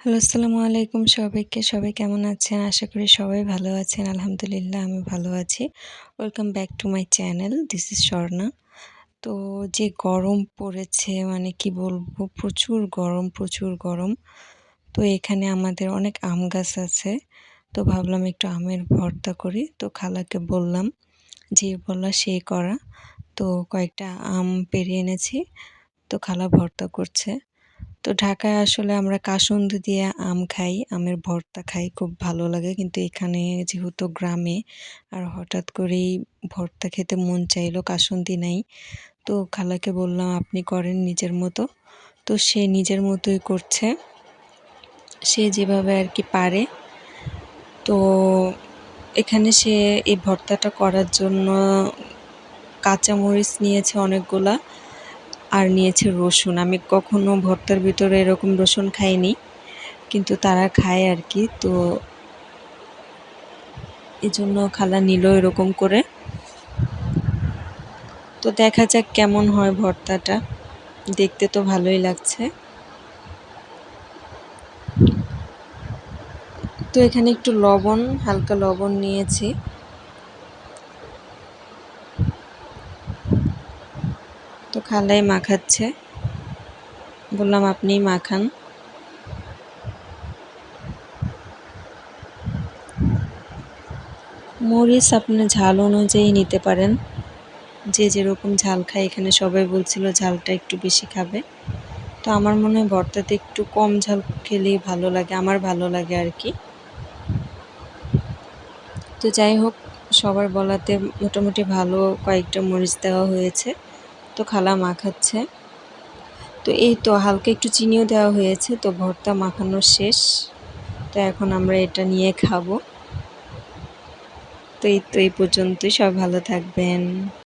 Hello, আসসালামু আলাইকুম সবাইকে। সবাই কেমন আছেন? আশা করি সবাই ভালো আছেন। আলহামদুলিল্লাহ, আমি ভালো আছি। Welcome back to my channel this is Swarna তো যে গরম পড়েছে মানে কি বলব, প্রচুর গরম প্রচুর গরম। তো এখানে আমাদের অনেক আম গাছ আছে। তো ভাবলাম একটু আমের ভর্তা করি। তো খালাকে বললাম যে, বললা সেই করা। তো কয়েকটা আম পেরে এনেছি। তো খালা ভর্তা করছে। তো ঢাকায় আসলে আমরা কাসন্দ দিয়ে আম খাই, আমের ভর্তা খাই, খুব ভালো লাগে। কিন্তু এখানে যেহেতু গ্রামে, আর হঠাৎ করেই ভর্তা খেতে মন চাইলো, কাসন্দি নাই। তো খালাকে বললাম, আপনি করেন নিজের মতো। তো সে নিজের মতোই করছে। সে যেভাবে আর কি পারে। তো এখানে সে এই ভর্তাটা করার জন্য কাঁচামরিচ নিয়েছে অনেকগুলা। আর নিয়েছে রসুন। আমি কখনো ভর্তার ভিতরে এরকম রসুন খাইনি, কিন্তু তারা খায় আর কি, তো এই জন্য খালা নিল এরকম করে। তো দেখা যাক কেমন হয় ভর্তাটা। দেখতে তো ভালোই লাগছে। তো এখানে একটু লবণ, হালকা লবণ নিয়েছি। খালাই মাখাচ্ছে বললাম আপনি মাখান মরিচ আপনি ঝাল অনুযায়ী নিতে পারেন। যে যেরকম ঝাল খায়, এখানে সবাই বলছিল ঝালটা একটু বেশি খাবে। তো আমার মনে হয় ভর্তাতে একটু কম ঝাল খেলেই ভালো লাগে, আমার ভালো লাগে আর কি। তো যাই হোক, সবার বলাতে মোটামুটি ভালো কয়েকটা মরিচ দেওয়া হয়েছে। তো খালা মাখাচ্ছে তো এই তো হালকা একটু চিনিও দেওয়া হয়েছে, তো ভর্তা মাখানো শেষ। তো এখন আমরা এটা নিয়ে খাব। তো এই তো এই পর্যন্তই সব ভালো থাকবেন।